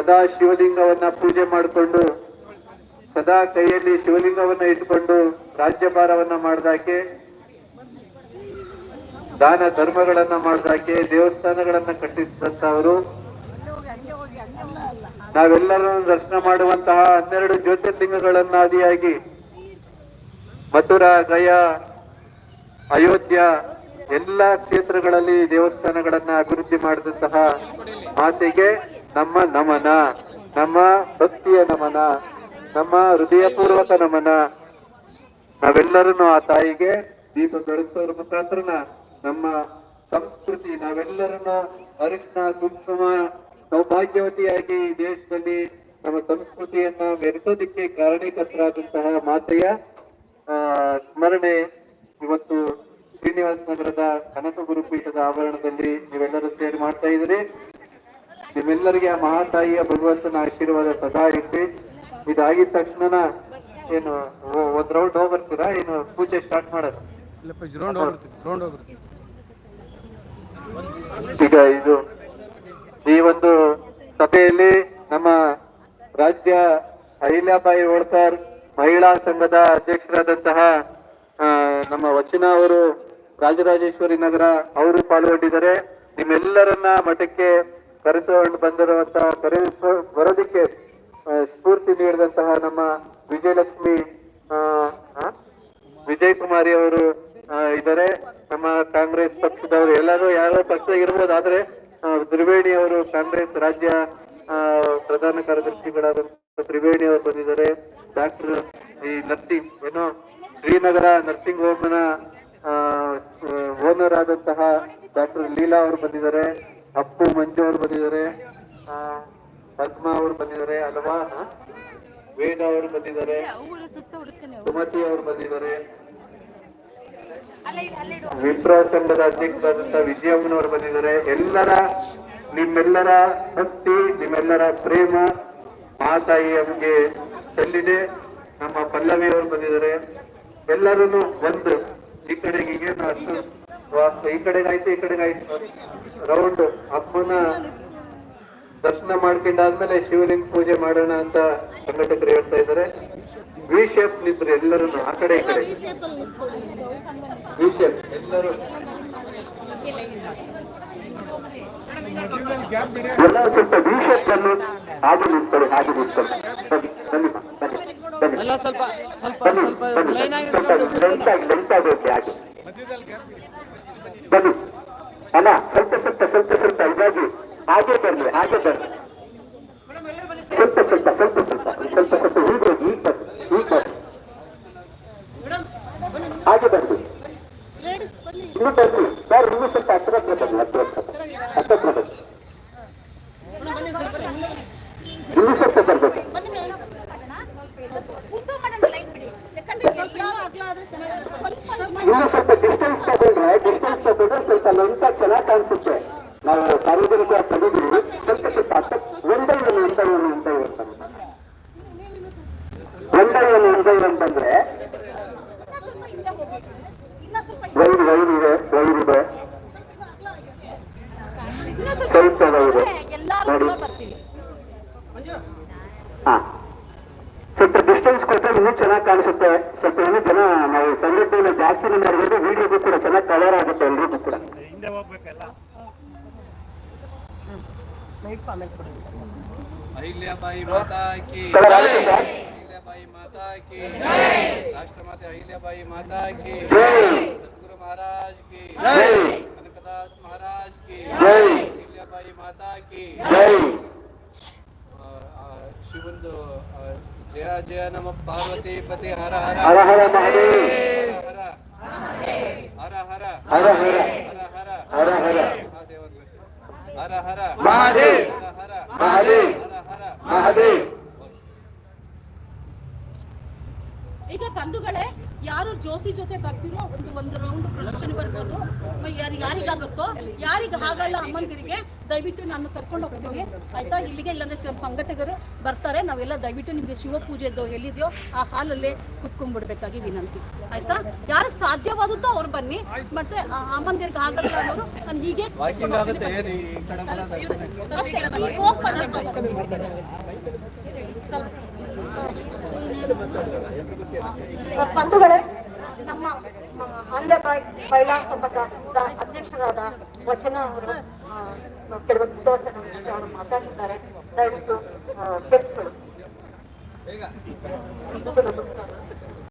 ಸದಾ ಶಿವಲಿಂಗವನ್ನ ಪೂಜೆ ಮಾಡಿಕೊಂಡು, ಸದಾ ಕೈಯಲ್ಲಿ ಶಿವಲಿಂಗವನ್ನ ಇಟ್ಟುಕೊಂಡು ರಾಜ್ಯಭಾರವನ್ನ ಮಾಡ್ದಾಕೆ, ದಾನ ಧರ್ಮಗಳನ್ನ ಮಾಡ್ದಾಕೆ, ದೇವಸ್ಥಾನಗಳನ್ನ ಕಟ್ಟಿಸಿದಂತವರು ನಾವೆಲ್ಲರೂ ದರ್ಶನ ಮಾಡುವಂತಹ ಹನ್ನೆರಡು ಜ್ಯೋತಿರ್ಲಿಂಗಗಳನ್ನಾದಿಯಾಗಿ ಮಥುರಾ, ಗಯಾ, ಅಯೋಧ್ಯ ಎಲ್ಲಾ ಕ್ಷೇತ್ರಗಳಲ್ಲಿ ದೇವಸ್ಥಾನಗಳನ್ನ ಅಭಿವೃದ್ಧಿ ಮಾಡಿದಂತಹ ಮಾತೆಗೆ ನಮ್ಮ ನಮನ, ನಮ್ಮ ಭಕ್ತಿಯ ನಮನ, ನಮ್ಮ ಹೃದಯಪೂರ್ವಕ ನಮನ. ನಾವೆಲ್ಲರೂ ಆ ತಾಯಿಗೆ ದೀಪ ಬೆಳೆಸೋದ್ರ ಮುಖಾಂತರನ ನಮ್ಮ ಸಂಸ್ಕೃತಿ, ನಾವೆಲ್ಲರನ್ನ ಅರಿಶಿನ, ಕುಂಕುಮ, ಸೌಭಾಗ್ಯವತಿಯಾಗಿ ಈ ದೇಶದಲ್ಲಿ ನಮ್ಮ ಸಂಸ್ಕೃತಿಯನ್ನ ಮೆರೆಸೋದಕ್ಕೆ ಕಾರಣೀಕರ್ತರಾದಂತಹ ಮಾತೆಯ ಸ್ಮರಣೆ ಇವತ್ತು ಶ್ರೀನಿವಾಸ ನಗರದ ಕನಕ ಗುರುಪೀಠದ ಆವರಣದಲ್ಲಿ ನೀವೆಲ್ಲರೂ ಸೇರಿ ಮಾಡ್ತಾ ಇದ್ದೀರಿ. ನಿಮ್ಮೆಲ್ಲರಿಗೆ ಆ ಮಹಾತಾಯಿಯ ಭಗವಂತನ ಆಶೀರ್ವಾದ ಸದಾ ಇರ್ಲಿ. ಇದಾಗಿದ ತಕ್ಷಣ ಏನು ಒಂದ್ ರೌಂಡ್ ಹೋಗ್ಬರ್ತೀರಾ? ಏನು ಪೂಜೆ ಸ್ಟಾರ್ಟ್ ಮಾಡೋದು? ಈಗ ಇದು ಈ ಒಂದು ಸಭೆಯಲ್ಲಿ ನಮ್ಮ ರಾಜ್ಯ ಅಹಿಲ್ಯಾಬಾಯಿ ಹೋಳ್ಕರ್ ಮಹಿಳಾ ಸಂಘದ ಅಧ್ಯಕ್ಷರಾದಂತಹ ನಮ್ಮ ವಚನ ಅವರು ರಾಜರಾಜೇಶ್ವರಿ ನಗರ ಅವರು ಪಾಲ್ಗೊಂಡಿದ್ದಾರೆ. ನಿಮ್ಮೆಲ್ಲರನ್ನ ಮಠಕ್ಕೆ ಕರೆದುಕೊಂಡು ಬಂದಿರುವಂತಹ ಕರೆಸ ಬರೋದಕ್ಕೆ ಸ್ಫೂರ್ತಿ ನೀಡಿದಂತಹ ನಮ್ಮ ವಿಜಯಲಕ್ಷ್ಮಿ? ವಿಜಯ್ ಕುಮಾರಿ ಅವರು ಇದ್ದಾರೆ ನಮ್ಮ ಕಾಂಗ್ರೆಸ್ ಪಕ್ಷದವರು ಎಲ್ಲರೂ ಯಾರೋ ಪಕ್ಷ ಇರ್ಬೋದು, ಆದ್ರೆ ತ್ರಿವೇಣಿ ಅವರು ಕಾಂಗ್ರೆಸ್ ರಾಜ್ಯ ಪ್ರಧಾನ ಕಾರ್ಯದರ್ಶಿಗಳಾದ ತ್ರಿವೇಣಿ ಅವರು ಬಂದಿದ್ದಾರೆ ಡಾಕ್ಟರ್, ಈ ನರ್ಸಿಂಗ್, ಏನೋ, ಶ್ರೀನಗರ ನರ್ಸಿಂಗ್ ಹೋಮ್ನ ಓನರ್ ಆದಂತಹ ಡಾಕ್ಟರ್ ಲೀಲಾ ಅವರು ಬಂದಿದ್ದಾರೆ ಅಪ್ಪು ಮಂಜು ಅವರು ಬಂದಿದ್ದಾರೆ ಪದ್ಮಾ ಅವರು ಬಂದಿದ್ದಾರೆ ಅಲ್ವಾ? ವೇದ ಅವರು ಬಂದಿದ್ದಾರೆ. ಸುಮತಿ ಅವರು ಬಂದಿದ್ದಾರೆ. ವಿಪ್ರ ಸಂಘದ ಅಧ್ಯಕ್ಷರಾದಂತಹ ವಿಜಯಮ್ಮನವರು ಬಂದಿದ್ದಾರೆ. ಎಲ್ಲರ ನಿಮ್ಮೆಲ್ಲರ ಭಕ್ತಿ ನಿಮ್ಮೆಲ್ಲರ ಪ್ರೇಮ ಮಾತಾಯಿಯಮ್ಗೆ ಸಲ್ಲಿದೆ. ನಮ್ಮ ಪಲ್ಲವಿ ಅವರು ಬಂದಿದ್ದಾರೆ. ಎಲ್ಲರೂ ಒಂದು ಈ ಕಡೆಗೆ ಏನು ಅಷ್ಟು ವಾ- ಈ ಕಡೆಗಾಯ್ತು ಈ ಕಡೆಗಾಯ್ತು ರೌಂಡ್ ಅಪ್ಪನ ದರ್ಶನ ಮಾಡ್ಕೊಂಡಾದ್ಮೇಲೆ ಶಿವಲಿಂಗ ಪೂಜೆ ಮಾಡೋಣ ಅಂತ ಸಂಘಟಕರು ಹೇಳ್ತಾ ಇದ್ದಾರೆ. ವಿ ಶೇಪ್ ನಿಂತರು ಎಲ್ಲರೂ ಆ ಕಡೆ ಈ ಕಡೆ. ವಿ ಶೇಪ್ ಎಲ್ಲರೂ. ಎಲ್ಲ ಸ್ವಲ್ಪ ವಿ ಶೇಪ್ ಅನ್ನು ಹಾಗೆ ನಿಂತ್ಕೊಳ್ಳಿ ಹಾಗೆ ನಿಂತ್ಕೊಳ್ಳಿ ಬನ್ನಿ ಬನ್ನಿ ಬನ್ನಿ ಸ್ವಲ್ಪ ಸ್ವಲ್ಪ ಸ್ವಲ್ಪ ಲೈನ್ ಆಗಿ ಲೆಂತ್ ಆಗಿ ಲೆಂತ್ ಆಗುತ್ತೆ ಹಾಗೆ. ಬನ್ನಿ. ಅಲ್ಲ ಸ್ವಲ್ಪ ಸ್ವಲ್ಪ ಸ್ವಲ್ಪ ಸ್ವಲ್ಪ, ಇದಾಗಿ. ಹಾಗೆ ಬರಲಿ ಹಾಗೆ ಬರಲಿ. ಸ್ವಲ್ಪ ಸ್ವಲ್ಪ ಸ್ವಲ್ಪ ಸ್ವಲ್ಪ ಸ್ವಲ್ಪ ಸ್ವಲ್ಪ ಈಗ ಹೋಗಿ ಈಗ ಬನ್ನಿ ಈಗ ಬನ್ನಿ ಹಾಗೆ ಬನ್ನಿ ಇನ್ನು ಬನ್ನಿ ಸರ್ ಇನ್ನು ಸ್ವಲ್ಪ ಹತ್ರ ಹತ್ರ ಬನ್ನಿ ಬನ್ನಿ. ಹತ್ರ ಹತ್ರ ಬನ್ನಿ ಇನ್ನು ಸ್ವಲ್ಪ ಬರ್ಬೇಕು ಇನ್ನು ಸ್ವಲ್ಪ ಡಿಸ್ಟೆನ್ಸ್ ತಗೊಂಡ್ರೆ ಡಿಸ್ಟೆನ್ಸ್ ತಗೊಂಡ್ರೆ ಸ್ವಲ್ಪ ಲೆಂತ ಚೆನ್ನಾಗಿ ಕಾಣಿಸುತ್ತೆ ನಾವು ಸಾರ್ವಜನಿಕ ತೆಗೆದಿವಿ ಸ್ವಲ್ಪ ಸ್ವಲ್ಪ ಹತ್ತ ಏನು ಅಂತ ಒಂದೇ ಒಂದು ಅಂತ ಅಂತಂದ್ರೆ ವೈರ್ ವೈರ್ ಇದೆ ವೈರ್ ಇದೆ. ಸ್ವಲ್ಪ ವೈರ್ ನೋಡಿ. ಹಾ. ಸ್ವಲ್ಪ ಡಿಸ್ಟೆನ್ಸ್ ಕೊಟ್ಟರೆ ಇನ್ನೂ ಚೆನ್ನಾಗಿ ಕಾಣಿಸುತ್ತೆ. ಸ್ವಲ್ಪ ಇನ್ನೂ ಜನ ನಾವು ಸಂಘಟನೆ ಜಾಸ್ತಿ ಮಾಡಿದ್ರೆ ವಿಡಿಯೋಗೂ ಕೂಡ ಚೆನ್ನಾಗಿ ಕವರ್ ಆಗುತ್ತೆ ಎಲ್ರಿಗೂ ಕೂಡ. ಅಹಿಲ್ಯಾಬಾಯಿ ಮಾತಾ ಕಿ ಕವರ್ ಆಗುತ್ತಾ ಅಹಿಲ್ಯಾಬಾಯಿ ಮಾತಾ ಕಿ ರಾಷ್ಟ್ರಮಾತೆ ಅಹಿಲ್ಯಾಬಾಯಿ ಮಾತಾ ಕಿ ಜೈ ಸದ್ಗುರು ಮಹಾರಾಜ್ ಕಿ ಜೈ ಕನಕದಾಸ್ ಮಹಾರಾಜ್ ಕಿ ಜೈ ಅಹಿಲ್ಯಾಬಾಯಿ ಮಾತಾ ಕಿ ಜೈ ಆ, ಆ, ಶಿವಂದು ಆ, ಜಯ ಜಯ ನಮ ಪಾರ್ವತಿ ಪತಿ ಹರ ಹರ ಹರ ಹರ ಮಹದೇವ್ ಹರ ಹರ ಹರ ಹರ ಹರ ಹರ ಹರ ಮಹಾದೇವ್. ಮಹಾದೇವ್. ಮಹಾದೇವ್. ಈಗ ಬಂಧುಗಳೇ ಯಾರು ಜ್ಯೋತಿ ಜೊತೆ ಬರ್ತೀರೋ ಒಂದು ಒಂದು ರೌಂಡ್ ಪ್ರಶ್ನೆ ಬರ್ಬೋದು. ಯಾರು ಯಾರಿಗಾಗುತ್ತೋ ಯಾರಿಗೆ ಆಗಲ್ಲ ಅಮ್ಮಂದಿರಿಗೆ ದಯವಿಟ್ಟು ನಾನು ಕರ್ಕೊಂಡು ಹೋಗ್ತೀನಿ. ಆಯ್ತಾ? ಇಲ್ಲಿಗೆ ಇಲ್ಲಾಂದ್ರೆ ನಮ್ಮ ಸಂಘಟಕರು ಬರ್ತಾರೆ. ನಾವೆಲ್ಲ ದಯವಿಟ್ಟು ನಿಮಗೆ ಶಿವ ಪೂಜೆದ್ದು ಎಲ್ಲಿದೆಯೋ ಆ ಹಾಲಲ್ಲೇ ಕುತ್ಕೊಂಡ್ಬಿಡ್ಬೇಕಾಗಿ ವಿನಂತಿ. ಆಯ್ತಾ? ಯಾರಿಗೆ ಸಾಧ್ಯವಾಗುತ್ತೋ ಅವ್ರು ಬನ್ನಿ. ಮತ್ತೆ ಆ ಅಮ್ಮಂದಿರಿಗೆ ಆಗಲ್ಲ ಅನ್ನೋರು ನಾನು ಹೀಗೆ ವಾಕಿಂಗ್ ಆಗುತ್ತೆ ಏನು ಈ ಕಡೆ ಅಷ್ಟೇ ಹೋಗ್. ಬಂಧುಗಳೇ, ನಮ್ಮ ಆಂಧ್ರ ಮಹಿಳಾ ಸಂಘದ ಅಧ್ಯಕ್ಷರಾದ ವಚನ ಅವರು ಕೆಲವು ವಚನ ಅವರು ಮಾತಾಡಿದ್ದಾರೆ ದಯವಿಟ್ಟು ಕೇಳಿಸ್ಕೊಳ್ಳಿ. ನಮಸ್ಕಾರ